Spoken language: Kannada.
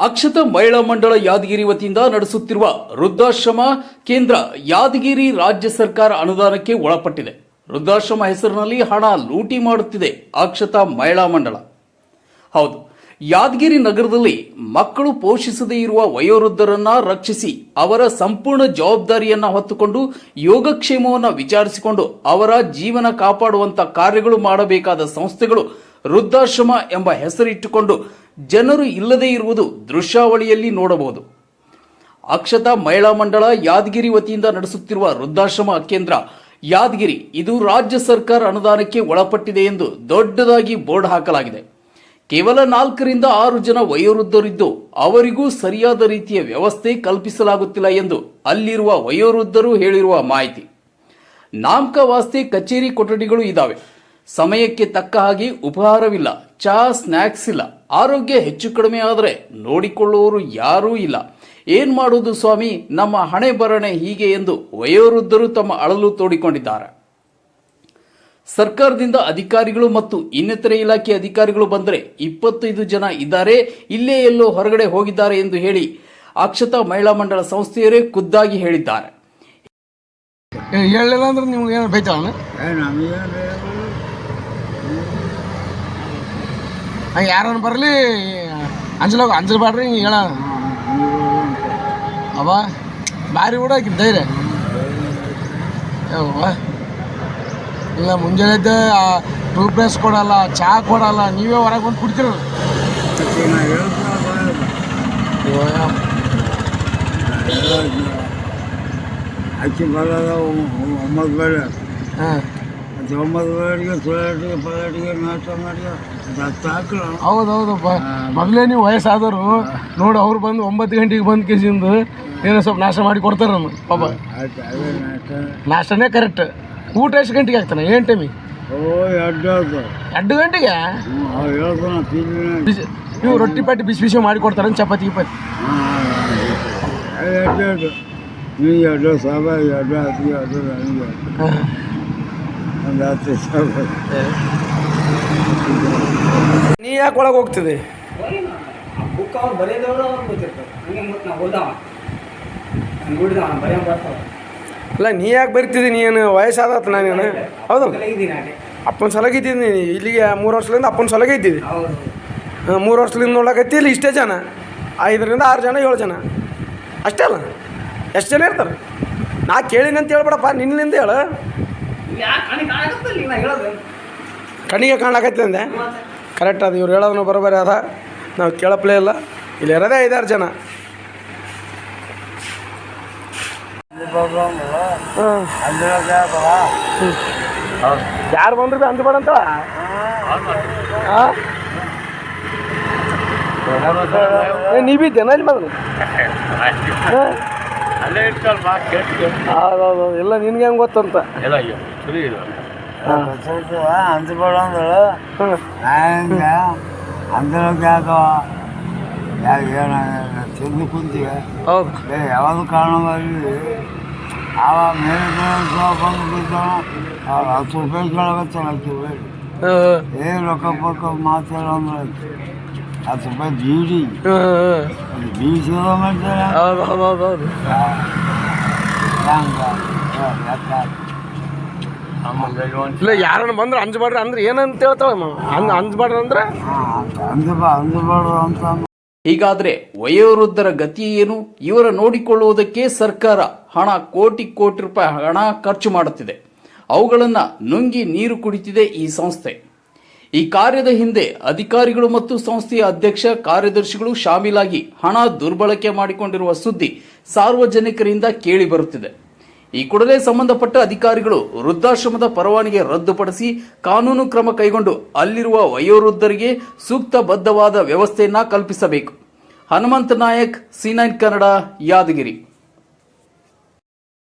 ಅಕ್ಷತ ಮಹಿಳಾ ಮಂಡಳ ಯಾದಗಿರಿ ವತಿಯಿಂದ ನಡೆಸುತ್ತಿರುವ ವೃದ್ಧಾಶ್ರಮ ಕೇಂದ್ರ ಯಾದಗಿರಿ ರಾಜ್ಯ ಸರ್ಕಾರ ಅನುದಾನಕ್ಕೆ ಒಳಪಟ್ಟಿದೆ. ವೃದ್ಧಾಶ್ರಮ ಹೆಸರಿನಲ್ಲಿ ಹಣ ಲೂಟಿ ಮಾಡುತ್ತಿದೆ ಅಕ್ಷತ ಮಹಿಳಾ ಮಂಡಳ. ಹೌದು, ಯಾದಗಿರಿ ನಗರದಲ್ಲಿ ಮಕ್ಕಳು ಪೋಷಿಸದೇ ಇರುವ ವಯೋವೃದ್ಧರನ್ನ ರಕ್ಷಿಸಿ ಅವರ ಸಂಪೂರ್ಣ ಜವಾಬ್ದಾರಿಯನ್ನ ಹೊತ್ತುಕೊಂಡು ಯೋಗಕ್ಷೇಮವನ್ನು ವಿಚಾರಿಸಿಕೊಂಡು ಅವರ ಜೀವನ ಕಾಪಾಡುವಂತ ಕಾರ್ಯಗಳು ಮಾಡಬೇಕಾದ ಸಂಸ್ಥೆಗಳು ವೃದ್ಧಾಶ್ರಮ ಎಂಬ ಹೆಸರಿಟ್ಟುಕೊಂಡು ಜನರು ಇಲ್ಲದೇ ಇರುವುದು ದೃಶ್ಯಾವಳಿಯಲ್ಲಿ ನೋಡಬಹುದು. ಅಕ್ಷತಾ ಮಹಿಳಾ ಮಂಡಳ ಯಾದಗಿರಿ ವತಿಯಿಂದ ನಡೆಸುತ್ತಿರುವ ವೃದ್ಧಾಶ್ರಮ ಕೇಂದ್ರ ಯಾದಗಿರಿ, ಇದು ರಾಜ್ಯ ಸರ್ಕಾರ ಅನುದಾನಕ್ಕೆ ಒಳಪಟ್ಟಿದೆ ಎಂದು ದೊಡ್ಡದಾಗಿ ಬೋರ್ಡ್ ಹಾಕಲಾಗಿದೆ. ಕೇವಲ ನಾಲ್ಕರಿಂದ ಆರು ಜನ ವಯೋವೃದ್ಧರಿದ್ದು ಅವರಿಗೂ ಸರಿಯಾದ ರೀತಿಯ ವ್ಯವಸ್ಥೆ ಕಲ್ಪಿಸಲಾಗುತ್ತಿಲ್ಲ ಎಂದು ಅಲ್ಲಿರುವ ವಯೋವೃದ್ಧರು ಹೇಳಿರುವ ಮಾಹಿತಿ. ನಾಮಕ ವಾಸ್ತಿ ಕಚೇರಿ ಕೊಠಡಿಗಳು ಇದ್ದಾವೆ ಸಮಯಕ್ಕೆ ತಕ್ಕ ಹಾಗೆ ಉಪಹಾರವಿಲ್ಲ, ಚಹಾ ಸ್ನ್ಯಾಕ್ಸ್ ಇಲ್ಲ. ಆರೋಗ್ಯ ಹೆಚ್ಚು ಕಡಿಮೆ ಆದರೆ ನೋಡಿಕೊಳ್ಳುವವರು ಯಾರೂ ಇಲ್ಲ. ಏನು ಮಾಡುವುದು ಸ್ವಾಮಿ? ನಮ್ಮ ಹಣೆ ಬರಣೆ ಹೀಗೆ ಎಂದು ವಯೋವೃದ್ಧರು ತಮ್ಮ ಅಳಲು ತೋಡಿಕೊಂಡಿದ್ದಾರೆ. ಸರ್ಕಾರದಿಂದ ಅಧಿಕಾರಿಗಳು ಮತ್ತು ಇನ್ನಿತರೆ ಇಲಾಖೆ ಅಧಿಕಾರಿಗಳು ಬಂದರೆ ಇಪ್ಪತ್ತೈದು ಜನ ಇದ್ದಾರೆ. ಇಲ್ಲೇ ಎಲ್ಲೋ ಹೊರಗಡೆ ಹೋಗಿದ್ದಾರೆ ಎಂದು ಹೇಳಿ ಅಕ್ಷತಾ ಮಹಿಳಾ ಮಂಡಳ ಸಂಸ್ಥೆಯರೇ ಖುದ್ದಾಗಿ ಹೇಳಿದ್ದಾರೆ. ಹೇಳಿಲ್ಲ ಅಂದ್ರೆ ನಿಮ್ಗೆ ಏನು ಬೈತಾವಣ ಯಾರನ್ನು ಬರಲಿ ಅಂಜಲೋಗ ಅಂಜಲ್ಬಾಡ್ರಿ ಹಿಂಗೆ ಹೇಳ ಅವ ಭಾರಿ ಕೂಡ ಧೈರ್ಯ ಇಲ್ಲ ಮುಂಜಾನೆ ಇದ್ದ ಟೂತ್ ಬ್ರಷ್ ಕೊಡಲ್ಲ ಚಹಾ ಕೊಡಲ್ಲ ನೀವೇ ಹೊರಗೆ ಬಂದು ಕುಡ್ತಿರೋ ಅಕ್ಕಿ ಬರೋದ ಒಂಬತ್ತು ಬೇಳೆ ಹಾಂ ಮತ್ತು ಒಂಬತ್ತು ಬೇಳೆಗೆ ಸುಳ್ಳಾಟಿಗೆ ಪಲಾಟಿಗೆ ನಾಷ್ಟ ಮಾಡಿ ಹತ್ತು ಹಾಕಲ್ಲ ಹೌದು ಹೌದಪ್ಪ ಮೊದಲೇ ನೀವು ವಯಸ್ಸಾದವರು ನೋಡಿ ಅವ್ರು ಬಂದು ಒಂಬತ್ತು ಗಂಟೆಗೆ ಬಂದು ಕೇಸಿಂದು ಏನೋ ಸ್ವಲ್ಪ ನಾಷ್ಟ ಮಾಡಿ ಕೊಡ್ತಾರೆ ನಮ್ಮ ಪಾಪ. ಆಯ್ತು ಅದೇ ನಾಷ್ಟ ನಾಷ್ಟನೇ ಕರೆಕ್ಟ್. ಊಟ ಎಷ್ಟು ಗಂಟೆಗೆ ಆಗ್ತಾನೆ ಏನು ಟೈಮಿಗೆ ಓ ಎರಡು ಗಂಟೆಗೆ? ನೀವು ಅವ್ರು ಹೇಳ್ತಾನ ತಿಂದಿನ ಬಿಸಿ ಇವು ರೊಟ್ಟಿ ಪಟ್ಟಿ ಬಿಸಿ ಬಿಸಿ ಮಾಡಿ ಕೊಡ್ತಾರೆ ಚಪಾತಿ ಗಿಪಾತಿ. ಎರಡು ಸಾವಿರ ಎರಡು ಹತ್ತು ಎರಡು ನನಗೆ ಸಾವಿರ ನೀ ಯಾಕೆ ಒಳಗೆ ಹೋಗ್ತಿದೆ? ಬುಕ್ ಅವ್ರು ಬರೆಯೋದವ್ರು ಅವ್ರು ಗೊತ್ತಿರ್ತಾರೆ. ಹಂಗೆ ಮತ್ತೆ ನಾವು ಓದಾವ ನೋಡಿದ ಅವ್ನು ಬರೆಯೋ ಬರ್ತಾವ ಅಲ್ಲ ನೀ ಯಾಕೆ ಬರಿತಿದ್ದಿ ನೀನು ವಯಸ್ಸಾದತ್ ನಾನೇನು ಹೌದು. ಅಪ್ಪನ ಸಲಗ ಇದ್ದೀನಿ ಇಲ್ಲಿಗೆ ಮೂರು ವರ್ಷದಿಂದ ಅಪ್ಪನ ಸಲಗ ಇದ್ದೀವಿ ಹೌದು. ಮೂರು ವರ್ಷದಿಂದ ನೋಡಕತ್ತಿ ಇಲ್ಲಿ ಇಷ್ಟೇ ಜನ. ಐದರಿಂದ ಆರು ಜನ ಏಳು ಜನ. ಅಷ್ಟೇ ಅಲ್ಲ? ಎಷ್ಟು ಜನ ಇರ್ತಾರೆ? ನಾ ಕೇಳಿನಿ ಅಂತ ಹೇಳ್ಬೇಡಪ್ಪ. ನಿನ್ನಿಂದ ಹೇಳು. ಕಣ್ಣಿಗೆ ಕಾಣಕತ್ತೆ ಅಂದೆ. ಕರೆಕ್ಟ್ ಅದು ಇವ್ರು ಹೇಳೋದನ್ನು ಬರೋಬರಿ ಅದ ನಾವು ಕೇಳಪ್ಲೇ ಇಲ್ಲ. ಇಲ್ಲಿ ಇರೋದೇ ಐದಾರು ಜನ. ಯಾರು ಬಂದ್ರೆ ಬಿ ಅಂದ್ಬೇಡ ಅಂತ ನೀ ಬಿದ್ದೇನ ಇಲ್ಲಿ ಬಂದ್ರು ಅಲ್ಲೇ ಇರ್ತಾರೆ ಬಾ ಕೇಳ್ತೀವಿ ಹೌದೌದು ಇಲ್ಲ ನಿನ್ಗೆ ಹೆಂಗೆ ಗೊತ್ತಂತ? ಎಲ್ಲ ಸರಿ ಇಲ್ಲ. ಅಂದ್ಬೇಡ ಅಂದ್ರೆ ಹಾಂ. ಹಂಗ ಅಂದ್ರಕ್ಕೆ ಯಾಕೋ ಯಾಕೆ ಏನ ತಿಂದು ಕುಂತೀವಿ ಹೌದು. ಯಾವುದು ಕಾರಣವಾಗಿ ಆವಾಗ ಮೇಲೆ ಬಂದು ಬಿದ್ದಾನ ಹತ್ತು ರೂಪಾಯಿ ಕೇಳಕತ್ತಾನ ಹತ್ತು ರೂಪಾಯಿ ಹಾಂ. ಏ ರೊಕ್ಕ ಪಕ್ಕ ಮಾತಾಡೋ ಅಂದ್ರೆ ಹತ್ತು ರೂಪಾಯಿ ಬೀಡಿ ಹಾಂ ಅದು ಬೀಸಿದ ಮಾಡ್ತಾರೆ ಹೌದು ಹೌದು ಹೌದು ಹೌದು. ಇಲ್ಲ ಯಾರನ್ನ ಬಂದ್ರೆ ಅಂಜಬಾಡ್ರಿ ಅಂದ್ರೆ ಏನಂತ ಹೇಳ್ತಾಳೆ ಮಾವ ಅಂದ್ ಅಂಜಬಾಡ್ರಿ ಅಂದ್ರೆ? ಅಂಜಬಾ ಅಂತ ಹೀಗಾದ್ರೆ ವಯೋವೃದ್ಧರ ಗತಿ ಏನು? ಇವರ ನೋಡಿಕೊಳ್ಳುವುದಕ್ಕೆ ಸರ್ಕಾರ ಹಣ ಕೋಟಿ ಕೋಟಿ ರೂಪಾಯಿ ಹಣ ಖರ್ಚು ಮಾಡುತ್ತಿದೆ. ಅವುಗಳನ್ನು ನುಂಗಿ ನೀರು ಕುಡಿತಿದೆ ಈ ಸಂಸ್ಥೆ. ಈ ಕಾರ್ಯದ ಹಿಂದೆ ಅಧಿಕಾರಿಗಳು ಮತ್ತು ಸಂಸ್ಥೆಯ ಅಧ್ಯಕ್ಷ, ಕಾರ್ಯದರ್ಶಿಗಳು ಶಾಮೀಲಾಗಿ ಹಣ ದುರ್ಬಳಕೆ ಮಾಡಿಕೊಂಡಿರುವ ಸುದ್ದಿ ಸಾರ್ವಜನಿಕರಿಂದ ಕೇಳಿ ಬರುತ್ತಿದೆ. ಈ ಕೂಡಲೇ ಸಂಬಂಧಪಟ್ಟ ಅಧಿಕಾರಿಗಳು ವೃದ್ಧಾಶ್ರಮದ ಪರವಾನಿಗೆ ರದ್ದುಪಡಿಸಿ ಕಾನೂನು ಕ್ರಮ ಕೈಗೊಂಡು ಅಲ್ಲಿರುವ ವಯೋವೃದ್ಧರಿಗೆ ಸೂಕ್ತಬದ್ಧವಾದ ವ್ಯವಸ್ಥೆಯನ್ನ ಕಲ್ಪಿಸಬೇಕು. Hanumantha Nayak, C nine Kannada, Yadagiri.